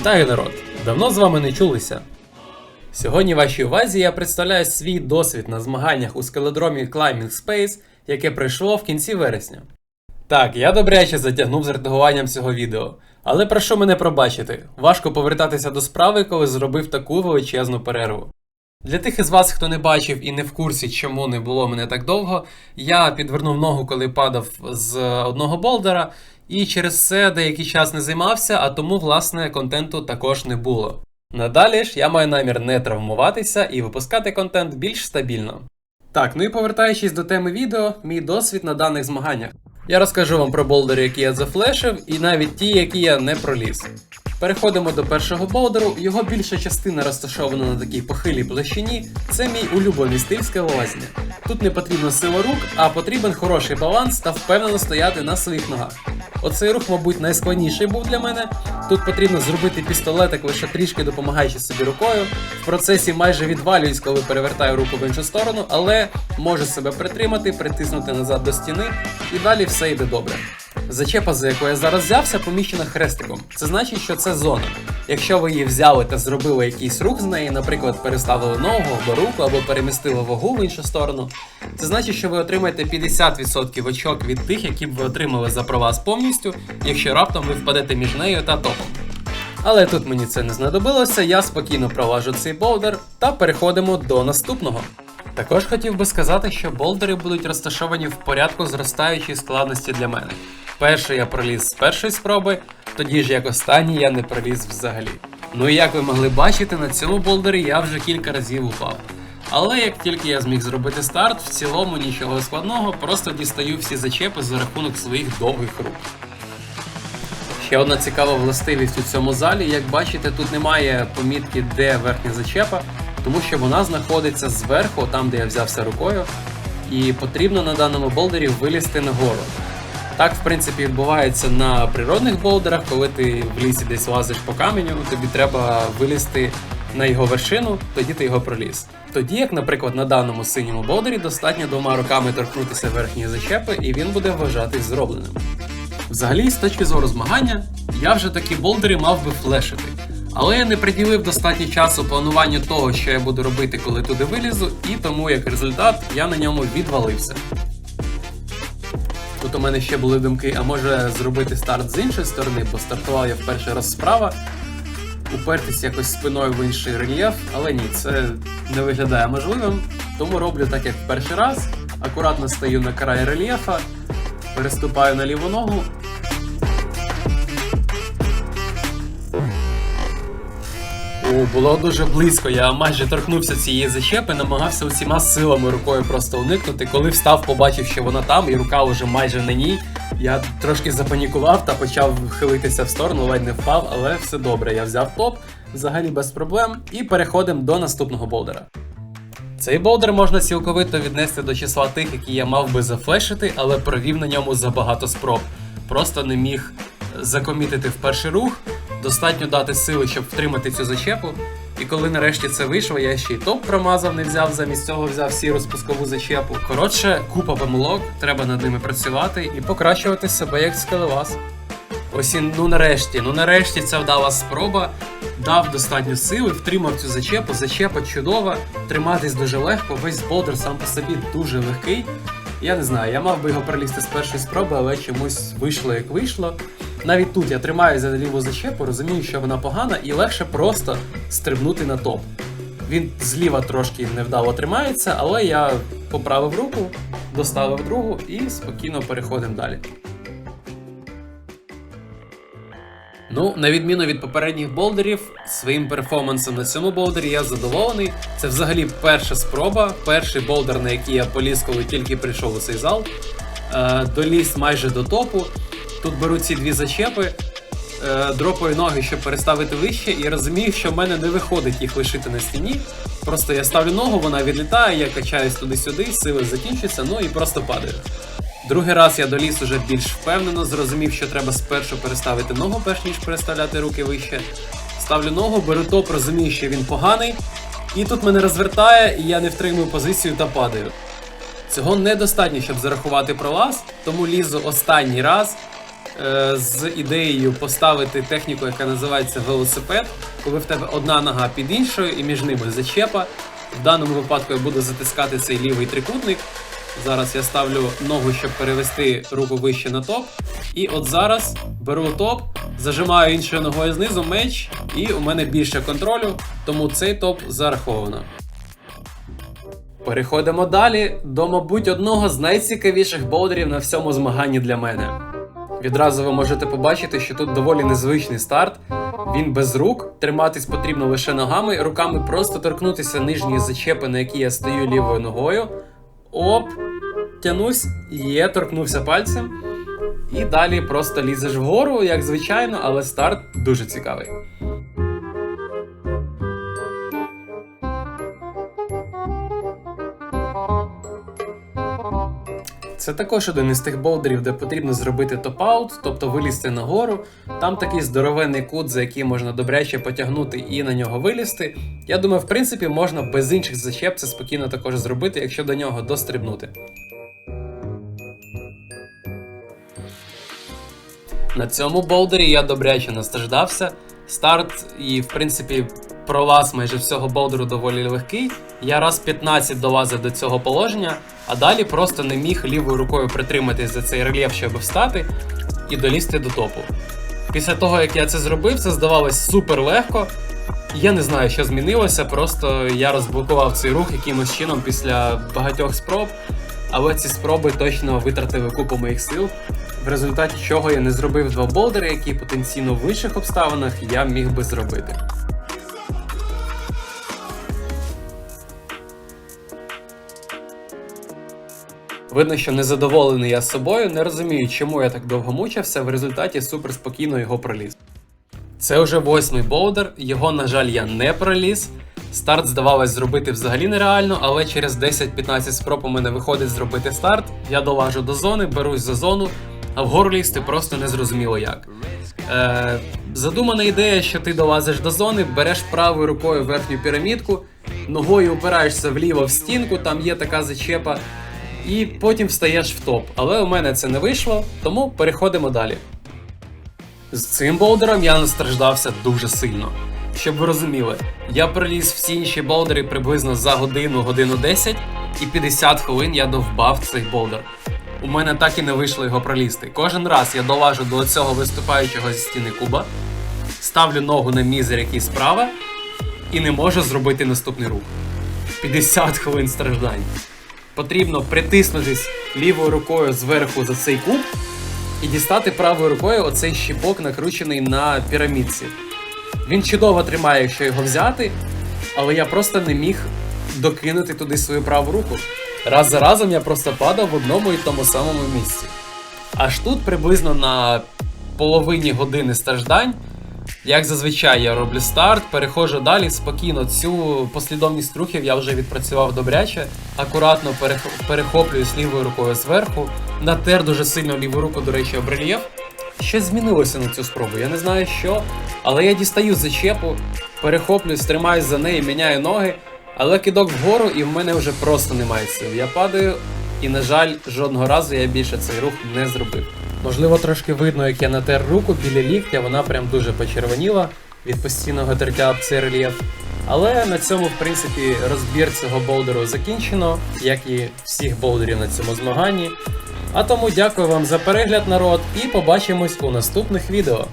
Вітаю народ! Давно з вами не чулися. Сьогодні вашій увазі я представляю свій досвід на змаганнях у скеледромі Climbing Space, яке пройшло в кінці вересня. Так, я добряче затягнув з редагуванням цього відео, але прошу мене пробачити, важко повертатися до справи, коли зробив таку величезну перерву. Для тих із вас, хто не бачив і не в курсі, чому не було мене так довго, я підвернув ногу, коли падав з одного болдера, і через це деякий час не займався, а тому, власне, контенту також не було. Надалі ж я маю намір не травмуватися і випускати контент більш стабільно. Так, ну і повертаючись до теми відео, мій досвід на даних змаганнях. Я розкажу вам про болдери, які я зафлешив, і навіть ті, які я не проліз. Переходимо до першого болдеру. Його більша частина розташована на такій похилій площині. Це мій улюблений стиль скелелазіння. Тут не потрібна сила рук, а потрібен хороший баланс та впевнено стояти на своїх ногах. Оцей рух, мабуть, найскладніший був для мене. Тут потрібно зробити пістолетик лише трішки допомагаючи собі рукою. В процесі майже відвалююсь, коли перевертаю руку в іншу сторону, але можу себе притримати, притиснути назад до стіни, і далі все йде добре. Зачепа, за яку я зараз взявся, поміщена хрестиком. Це значить, що це зона. Якщо ви її взяли та зробили якийсь рух з неї, наприклад, переставили ногу або руку, або перемістили вагу в іншу сторону, це значить, що ви отримаєте 50% очок від тих, які б ви отримали за про вас повністю, якщо раптом ви впадете між нею та топом. Але тут мені це не знадобилося, я спокійно проважу цей болдер та переходимо до наступного. Також хотів би сказати, що болдери будуть розташовані в порядку зростаючої складності для мене. Перший я проліз з першої спроби, тоді ж як останній я не проліз взагалі. Ну і як ви могли бачити, на цьому болдері я вже кілька разів упав. Але як тільки я зміг зробити старт, в цілому нічого складного, просто дістаю всі зачепи за рахунок своїх довгих рук. Ще одна цікава властивість у цьому залі, як бачите, тут немає помітки, де верхня зачепа, тому що вона знаходиться зверху, там де я взявся рукою, і потрібно на даному болдері вилізти нагору. Так, в принципі, відбувається на природних болдерах, коли ти в лісі десь лазиш по каменю, тобі треба вилізти на його вершину, тоді ти його проліз. Тоді, як, наприклад, на даному синьому болдері достатньо двома руками торкнутися верхньої зачепи, і він буде вважатись зробленим. Взагалі, з точки зору змагання, я вже такі болдери мав би флешити. Але я не приділив достатньо часу плануванню того, що я буду робити, коли туди вилізу, і тому як результат я на ньому відвалився. Тут у мене ще були думки, а може зробити старт з іншої сторони, бо стартував я в перший раз справа, упертись якось спиною в інший рельєф, але ні, це не виглядає можливим. Тому роблю так, як перший раз. Акуратно стою на край рельєфа, переступаю на ліву ногу. О, було дуже близько. Я майже торкнувся цієї зачепи, намагався усіма силами рукою просто уникнути. Коли встав, побачив, що вона там, і рука вже майже на ній. Я трошки запанікував та почав хилитися в сторону, ледь не впав, але все добре. Я взяв топ, взагалі без проблем, і переходимо до наступного болдера. Цей болдер можна цілковито віднести до числа тих, які я мав би зафлешити, але провів на ньому забагато спроб. Просто не міг закомітити в перший рух, достатньо дати сили, щоб втримати цю зачепу. І коли нарешті це вийшло, я ще й топ промазав, не взяв, замість цього взяв сіру спускову зачепу. Коротше, купа помилок, треба над ними працювати і покращувати себе як скелевас. Ось і ну нарешті, ну нарешті ця вдала спроба. Дав достатньо сили, втримав цю зачепу. Зачепа чудова, триматись дуже легко, весь болдер сам по собі дуже легкий. Я не знаю, я мав би його пролізти з першої спроби, але чомусь вийшло як вийшло. Навіть тут я тримаю за ліву зачепу, розумію, що вона погана, і легше просто стрибнути на топ. Він зліва трошки невдало тримається, але я поправив руку, доставив другу і спокійно переходимо далі. Ну, на відміну від попередніх болдерів, своїм перформансом на цьому болдері я задоволений. Це взагалі перша спроба, перший болдер, на який я поліз, коли тільки прийшов у цей зал. Е, доліз майже до топу. Тут беру ці дві зачепи, е, дропаю ноги, щоб переставити вище, і розумію, що в мене не виходить їх лишити на стіні. Просто я ставлю ногу, вона відлітає, я качаюсь туди-сюди, сили закінчуються, ну і просто падаю. Другий раз я доліз уже більш впевнено, зрозумів, що треба спершу переставити ногу, перш ніж переставляти руки вище. Ставлю ногу, беру топ, розумію, що він поганий. І тут мене розвертає, і я не втримую позицію та падаю. Цього недостатньо, щоб зарахувати пролаз, тому лізу останній раз. Е, з ідеєю поставити техніку, яка називається велосипед, коли в тебе одна нога під іншою і між ними зачепа. В даному випадку я буду затискати цей лівий трикутник. Зараз я ставлю ногу, щоб перевести руку вище на топ. І от зараз беру топ, зажимаю іншою ногою знизу меч, і у мене більше контролю, тому цей топ зараховано. Переходимо далі до, мабуть, одного з найцікавіших болдерів на всьому змаганні для мене. Відразу ви можете побачити, що тут доволі незвичний старт. Він без рук, триматись потрібно лише ногами, руками просто торкнутися нижньої зачепи, на якій я стою лівою ногою. Оп, тянусь, є, торкнувся пальцем. І далі просто лізеш вгору, як звичайно, але старт дуже цікавий. Це також один із тих болдерів, де потрібно зробити топ-аут, тобто вилізти нагору. Там такий здоровенний кут, за який можна добряче потягнути і на нього вилізти. Я думаю, в принципі, можна без інших зачеп це спокійно також зробити, якщо до нього дострибнути. На цьому болдері я добряче настраждався. Старт і, в принципі, пролаз майже всього болдеру доволі легкий. Я раз 15 долазив до цього положення, а далі просто не міг лівою рукою притриматись за цей рельєф, щоб встати і долізти до топу. Після того, як я це зробив, це здавалось супер легко. Я не знаю, що змінилося, просто я розблокував цей рух якимось чином після багатьох спроб, але ці спроби точно витратили купу моїх сил, в результаті чого я не зробив два болдери, які потенційно в інших обставинах я міг би зробити. Видно, що незадоволений я собою, не розумію, чому я так довго мучився, в результаті супер спокійно його проліз. Це вже восьмий болдер, його, на жаль, я не проліз. Старт здавалось зробити взагалі нереально, але через 10-15 спроб у мене виходить зробити старт. Я долажу до зони, берусь за зону, а вгору лізти просто не зрозуміло як. Е, задумана ідея, що ти долазиш до зони, береш правою рукою верхню пірамідку, ногою опираєшся вліво в стінку, там є така зачепа, і потім встаєш в топ. Але у мене це не вийшло, тому переходимо далі. З цим болдером я настраждався дуже сильно. Щоб ви розуміли, я проліз всі інші болдери приблизно за годину, годину 10, і 50 хвилин я довбав цей болдер. У мене так і не вийшло його пролізти. Кожен раз я долажу до цього виступаючого зі стіни куба, ставлю ногу на мізер, який справа, і не можу зробити наступний рух. 50 хвилин страждань. Потрібно притиснутись лівою рукою зверху за цей куб і дістати правою рукою оцей щіпок, накручений на пірамідці. Він чудово тримає, якщо його взяти, але я просто не міг докинути туди свою праву руку. Раз за разом я просто падав в одному і тому самому місці. Аж тут приблизно на половині години страждань, як зазвичай я роблю старт, переходжу далі спокійно. Цю послідовність рухів я вже відпрацював добряче, акуратно перех- перехоплююсь лівою рукою зверху, натер дуже сильно ліву руку, до речі, об. Щось змінилося на цю спробу, я не знаю що, але я дістаю зачепу, перехоплююсь, тримаюсь за неї, міняю ноги, але кидок вгору і в мене вже просто немає сил. Я падаю, і, на жаль, жодного разу я більше цей рух не зробив. Можливо, трошки видно, як я натер руку біля ліктя, вона прям дуже почервоніла від постійного тертя об цей рельєф. Але на цьому, в принципі, розбір цього болдеру закінчено, як і всіх болдерів на цьому змаганні. А тому дякую вам за перегляд, народ, і побачимось у наступних відео.